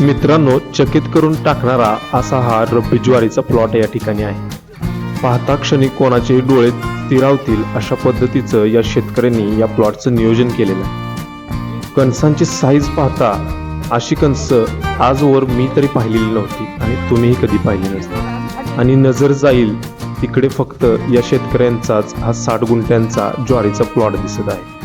मित्रांनो चकित करून टाकणारा असा हा रब्बी ज्वारीचा प्लॉट या ठिकाणी आहे. पाहता क्षणी कोणाचे डोळे तिरावतील अशा पद्धतीचं या शेतकऱ्यांनी या प्लॉटचं नियोजन केलेलं आहे. कणसांची साईज पाहता अशी कणस आजवर मी तरी पाहिलेली नव्हती आणि तुम्हीही कधी पाहिली नसती. आणि नजर जाईल तिकडे फक्त या शेतकऱ्यांचाच हा साठ गुंठ्यांचा ज्वारीचा प्लॉट दिसत आहे.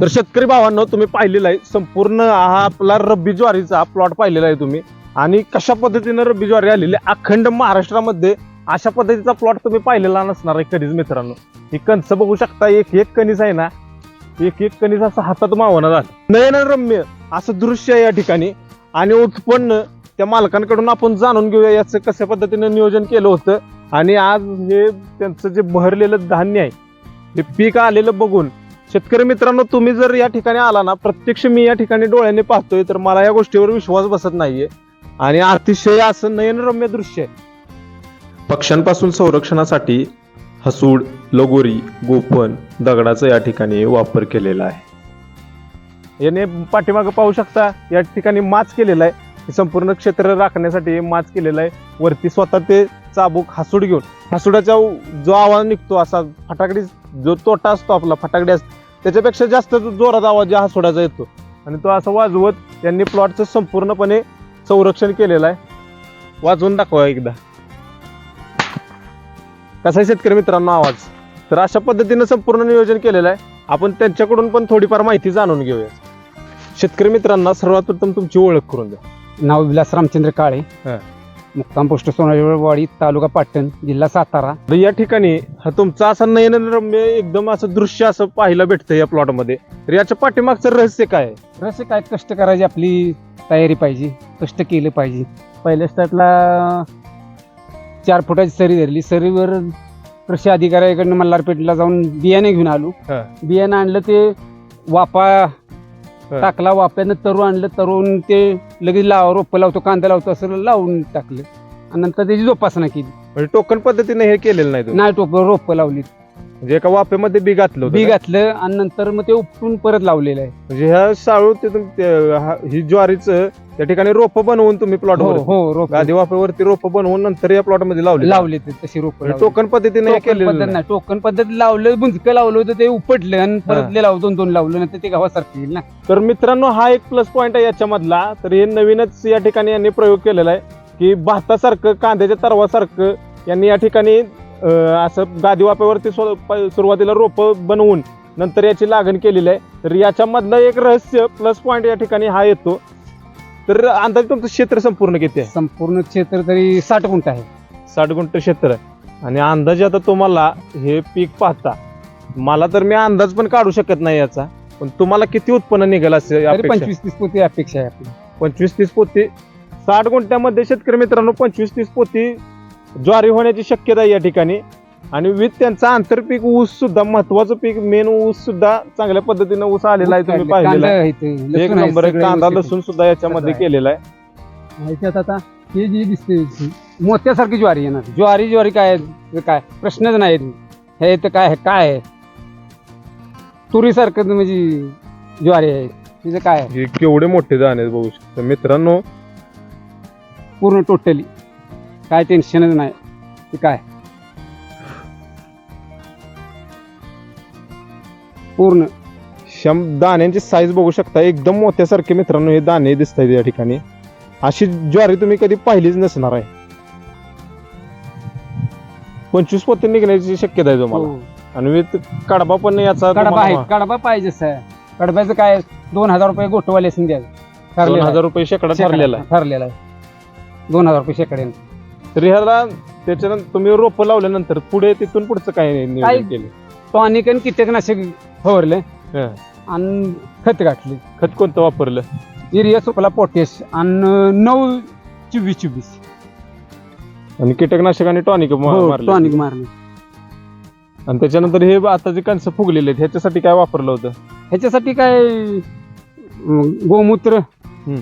तर शेतकरी भावांनो तुम्ही पाहिलेला आहे. संपूर्ण हा आपला रब्बी ज्वारीचा प्लॉट पाहिलेला आहे तुम्ही. आणि कशा पद्धतीनं रब्बी ज्वारी आलेली आहे. अखंड महाराष्ट्रामध्ये अशा पद्धतीचा प्लॉट तुम्ही पाहिलेला नसणार आहे कधीच मित्रांनो. ही कणस बघू शकता एक एक कणीस आहे ना एक एक कणीस असं हातात मावना झालं. नयनरम्य असं दृश्य आहे या ठिकाणी. आणि उत्पन्न त्या मालकांकडून आपण जाणून घेऊया याचं कशा पद्धतीनं नियोजन केलं होतं. आणि आज हे त्यांचं जे बहरलेलं धान्य आहे हे पीक आलेलं बघून शेतकरी मित्रांनो तुम्ही जर या ठिकाणी आला ना प्रत्यक्ष मी या ठिकाणी डोळ्याने पाहतोय तर मला या गोष्टीवर विश्वास बसत नाहीये. आणि अतिशय असं नयनरम्य दृश्य आहे. पक्ष्यांपासून संरक्षणासाठी हसूड लगोरी गोपन दगडाचा या ठिकाणी वापर केलेला आहे. याने पाठीमागं पाहू शकता या ठिकाणी माच केलेला आहे. संपूर्ण क्षेत्र राखण्यासाठी माच केलेला आहे. वरती स्वतः ते चाबूक हसूड घेऊन. हसुडाचा जो आवाज निघतो असा फटाकडी जो तोटा असतो आपला फटाकडी असतो त्याच्यापेक्षा जास्त जोरात आवाज या हसुडाचा येतो. आणि तो असं वाजवत त्यांनी प्लॉटचं संपूर्णपणे संरक्षण केलेलं आहे. वाजवून दाखवा एकदा. कसा आहे शेतकरी मित्रांनो आवाज? तर अशा पद्धतीनं संपूर्ण नियोजन केलेलं आहे. आपण त्यांच्याकडून पण थोडीफार माहिती जाणून घेऊया. शेतकरी मित्रांना सर्वात प्रथम तुमची ओळख करून द्या. नाव विलास रामचंद्र काळे हा. मुक्काम पोस्ट सोनाजीवाडी तालुका पाटण जिल्हा सातारा. तर या ठिकाणी हा तुमचा असा नयनरम्य एकदम असं दृश्य असं पाहायला भेटतं या प्लॉटमध्ये तर याच्या पाठीमागचं रहस्य काय आहे? रस काय? कष्ट करायची आपली तयारी पाहिजे कष्ट केलं पाहिजे. पहिल्या स्टार्टला चार फुटाची सरी धरली. सरीवर कृषी अधिकाऱ्याकडनं मल्हारपेठला जाऊन बियाणे घेऊन आलो. हा. बियाणं आणलं ते वापा टाकला वाप्यानं तरू आणलं तरून ते लगेच लाव रोपं लावतो कांदा लावतो असं लावून टाकलं. आणि नंतर त्याची जोपासना केली. म्हणजे टोकन पद्धतीने हे केलेलं नाही तुम्ही? नाही टोप रोपं लावली म्हणजे एका वाफेमध्ये बी घातलं होतं बी का? घातलं आणि नंतर मग ते उपटून परत लावलेलं आहे म्हणजे ह्या साळू ते तुम- ते- हा- ही ज्वारीचं त्या ठिकाणी रोप बनवून तुम्ही प्लॉट हो हो रोप गादी वाफेवरती रोप बनवून नंतर या प्लॉटमध्ये लावले लावले ते तशी रोप टोकन पद्धतीने हे टोकन केलेलं पद्धत नाही. नाही टोकन पद्धत लावलं बुंजकं लावलं होतं ते उपटलं आणि हा. परत लावलं दोन दोन लावलं नंतर ते गावासारखं येईल ना तर मित्रांनो हा एक प्लस पॉईंट आहे याच्यामधला तर हे नवीनच या ठिकाणी यांनी प्रयोग केलेला आहे की भातासारखं कांद्याच्या तरवासारखं यांनी या ठिकाणी असं गादी वाप्यावरती स्व- प- सुरुवातीला रोप बनवून नंतर याची लागण केलेली आहे. तर याच्यामधलं एक रहस्य प्लस पॉईंट या ठिकाणी हा येतो. तर अंदाजे तुमचं क्षेत्र संपूर्ण किती आहे? संपूर्ण क्षेत्र तरी साठ गुंठ आहे. साठ गुंठ क्षेत्र आहे. आणि अंदाजे आता तुम्हाला हे पीक पाहता मला तर मी अंदाज पण काढू शकत नाही याचा. पण तुम्हाला किती उत्पन्न निघेल असे तरी अपेक्षा? पंचवीस तीस पोती अपेक्षा आहे आपली. पंचवीस तीस पोती. साठ गुंठ्यामध्ये शेतकरी मित्रांनो पंचवीस तीस पोती ज्वारी होण्याची शक्यता आहे या ठिकाणी. आणि विथ त्यांचा आंतरपीक ऊस सुद्धा महत्वाचं पीक मेन ऊस सुद्धा चांगल्या पद्धतीनं ऊस आलेला आहे तुम्ही पाहिलेला आहे. एक नंबर कांदा लसूण सुद्धा याच्यामध्ये. केलेला आहे. आता हे जी दिसते मोत्यासारखी ज्वारी येणार. ज्वारी ज्वारी काय आहे? काय? प्रश्नच नाही हे तर काय आहे? काय आहे? तुरीसारखं म्हणजे ज्वारी आहे तिचं काय आहे? हे केवढे मोठे दाणे आहेत बघू शकता. मित्रांनो पूर्ण टोटली काय टेन्शनच नाही. ते काय? पूर्ण. शम दाण्यांची साईज बघू शकता. एकदम मोत्यासारखे मित्रांनो हे दाणे दिसत आहेत या ठिकाणी. अशी ज्वारी तुम्ही कधी पाहिलीच नसणार आहे. पंचवीस पोते निघण्याची शक्यता आहे तुम्हाला. हो. आणि विथ कडबा पण याचा कडबा आहे. तुम्हाला कडबा पाहिजे सर. कडब्याचं काय? दोन हजार रुपये गोटवाले असून द्यायचं दोन ठरलेलं हजार रुपये शेकडा. ठरलेला आहे. ठरलेला आहे. दोन हजार रुपये शेकडे तर ह्याला त्याच्यानंतर तुम्ही रोप लावल्यानंतर पुढे तिथून पुढचं काय नियोजन केलं? टॉनिक आणि कीटकनाशक फवारले. हं. आणि खत गाठली खत कोणतं वापरलं? युरिया सुकला पोटॅश आणि नऊ चोवीस चोवीस. आणि कीटकनाशक आणि टॉनिक मारले. टॉनिक मारणे आणि त्याच्यानंतर हे आता जे कणसं फुगलेले आहेत ह्याच्यासाठी काय वापरलं होतं? ह्याच्यासाठी काय अं, गोमूत्र हं.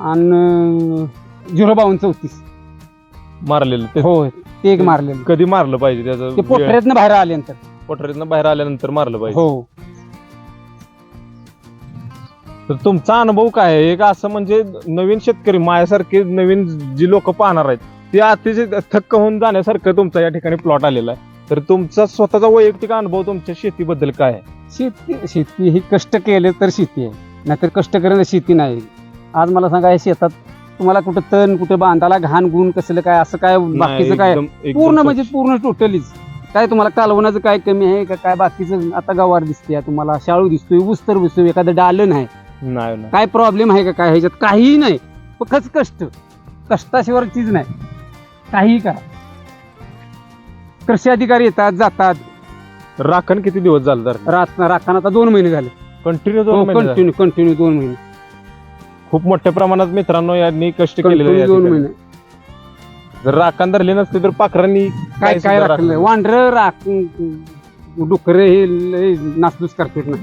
आणि झिरो बावन्न चौतीस. मारलेलं ते. हो ते एक मारलेलं. कधी मारलं पाहिजे ते त्याचं पोटऱ्यातनं बाहेर आल्यानंतर. पोटरीतनं बाहेर आल्यानंतर मारलं पाहिजे. हो. तर तुमचा अनुभव काय आहे? एक असं म्हणजे नवीन शेतकरी माझ्यासारखे नवीन जी लोक पाहणार आहेत ते अतिशय थक्क होऊन जाण्यासारखं तुमचा या ठिकाणी प्लॉट आलेला आहे. तर तुमचा स्वतःचा वैयक्तिक अनुभव तुमच्या शेतीबद्दल काय आहे? शेती शेती ही कष्ट केले तर शेती आहे. नाहीतर कष्ट करणं शेती नाही. आज मला सांगा हे शेतात तुम्हाला कुठं तण कुठं बांधाला घाण गुण कसलं काय असं काय बाकीचं काय? पूर्ण. म्हणजे पूर्ण टोटलीच. काय तुम्हाला कालवणाचं काय कमी आहे का काय बाकीचं? आता गवार दिसते तुम्हाला शाळू दिसतोय ऊस तर दिसतोय एखादं डालं नाही. नाही नाही. काय प्रॉब्लेम आहे का काय? ह्याच्यात काहीही नाही. फक्त कष्ट. कष्टाशिवाय चीज नाही. काहीही करा. कृषी अधिकारी येतात जातात. राखण किती दिवस झालं राखण आता दोन महिने झाले. कंटिन्यू. कंटिन्यू कंटिन्यू दोन महिने. खूप मोठ्या प्रमाणात मित्रांनो यांनी कष्ट केलेले दोन ठिकाणी. महिने. जर राखण धरले नसते तर पाखरांनी काय काय सुद्धा राखलं. वांढर राख डुकर हे लय नासधूस करतात ना.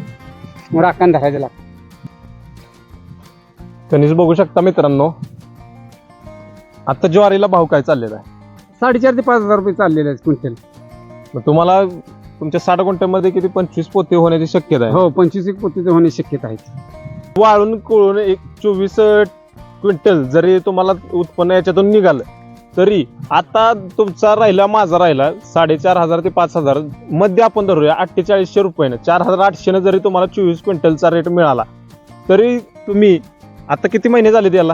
मग राखण धरायचं लागतं. कणीस बघू शकता मित्रांनो आता ज्वारीला भाव काय चाललेला आहे? साडेचार ते पाच हजार रुपये चाललेले आहेत क्विंटल. मग तुम्हाला तुमच्या साठ गुंठ्यामध्ये किती पंचवीस पोते होण्याची शक्यता आहे? हो पंचवीस एक पोतीचे होण्याची शक्यता आहे. वाळून कळून एक चोवीस क्विंटल जरी तुम्हाला उत्पन्न याच्यातून निघालं तरी आता तुमचा राहिला माझा राहिला साडेचार हजार ते पाच हजार. मध्ये आपण धरूया अठ्ठेचाळीसशे रुपयानं. चार हजार आठशेनं जरी तुम्हाला चोवीस क्विंटलचा रेट मिळाला तरी तुम्ही आता किती महिने झाले त्याला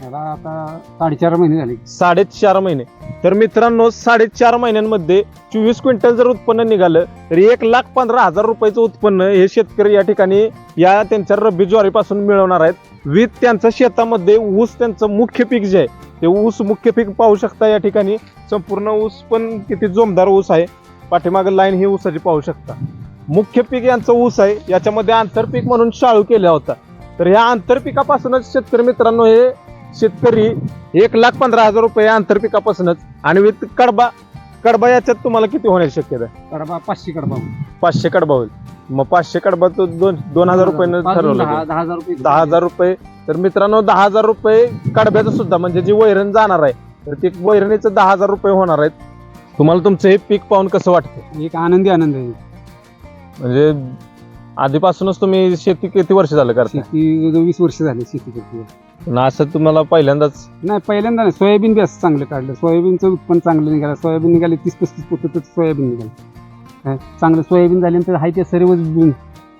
त्याला आता साडेचार महिने झाले. साडेचार महिने. तर मित्रांनो साडेचार महिन्यांमध्ये चोवीस क्विंटल जर उत्पन्न निघालं तर एक लाख पंधरा हजार रुपयाचं उत्पन्न हे शेतकरी या ठिकाणी या त्यांच्या रब्बी ज्वारीपासून मिळवणार आहेत. वीज त्यांचं शेतामध्ये ऊस त्यांचं मुख्य पीक जे आहे ते ऊस मुख्य पीक पाहू शकता या ठिकाणी. संपूर्ण ऊस पण किती जोमदार ऊस आहे. पाठीमागं लाईन ही ऊसाची पाहू शकता. मुख्य पीक यांचं ऊस आहे याच्यामध्ये आंतरपीक म्हणून शाळू केला होता तर ह्या आंतरपिकापासूनच शेतकरी मित्रांनो हे शेतकरी एक लाख पंधरा हजार रुपये आंतरपिकापासूनच आणि विथ कडबा कडबा याच्यात तुम्हाला किती होण्याची शक्यता आहे? कडबा पाचशे कडबा पाचशे कडबा होईल. मग पाचशे कडबा तो दोन दोन हजार रुपयानं पाच- ठरवलं दहा गेलं. दहा हजार रुपये दहा हजार रुपये. तर मित्रांनो दहा हजार रुपये कडब्याचं सुद्धा म्हणजे जी वैरण जाणार आहे तर ते वैरणीचं दहा हजार रुपये होणार आहेत. तुम्हाला तुमचं हे पीक पाहून कसं वाटतं? एक आनंदी आनंद आहे. म्हणजे आधीपासूनच तुम्ही शेती किती वर्ष झालं करता शेती जवळ वीस वर्ष झाली शेती करते पण असं तुम्हाला पहिल्यांदाच नाही पहिल्यांदा नाही. सोयाबीन बी असं चांगलं काढलं. सोयाबीनचं उत्पन्न चांगलं निघालं. सोयाबीन निघाले तीस पस्तीस पोतं तर सोयाबीन निघालं. काय चांगलं सोयाबीन झाल्यानंतर हाय त्या सर्वच बी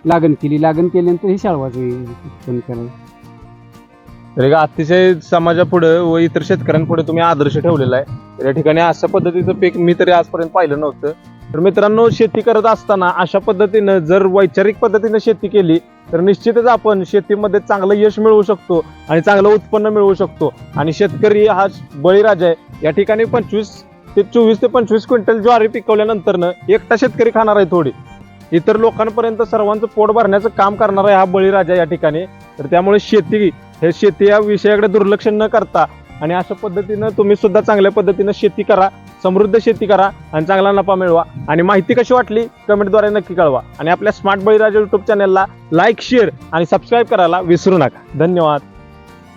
लागण केली. लागण केल्यानंतर हे शाळवाचं उत्पन्न करायचं तर एक अतिशय समाजापुढे व इतर शेतकऱ्यांपुढे तुम्ही आदर्श ठेवलेला आहे. तर या ठिकाणी अशा पद्धतीचं पीक मी तरी आजपर्यंत पाहिलं नव्हतं. तर मित्रांनो शेती करत असताना अशा पद्धतीनं जर वैचारिक पद्धतीनं शेती केली तर निश्चितच आपण शेतीमध्ये चांगलं यश मिळवू शकतो आणि चांगलं उत्पन्न मिळवू शकतो. आणि शेतकरी हा बळीराजा आहे. या ठिकाणी पंचवीस ते चोवीस ते पंचवीस क्विंटल ज्वारी पिकवल्यानंतरनं एकटा शेतकरी खाणार आहे थोडी. इतर लोकांपर्यंत सर्वांचं पोट भरण्याचं काम करणारा आहे हा बळीराजा या ठिकाणी. तर त्यामुळे शेती हे शेती या विषयाकडे दुर्लक्ष न करता आणि अशा पद्धतीनं तुम्ही सुद्धा चांगल्या पद्धतीनं शेती करा. समृद्ध शेती करा आणि चांगला नफा मिळवा. आणि माहिती कशी वाटली? कमेंटद्वारे नक्की कळवा. आणि आपल्या स्मार्ट बळीराजा युट्यूब चॅनलला लाईक शेअर आणि सबस्क्राईब करायला विसरू नका. धन्यवाद.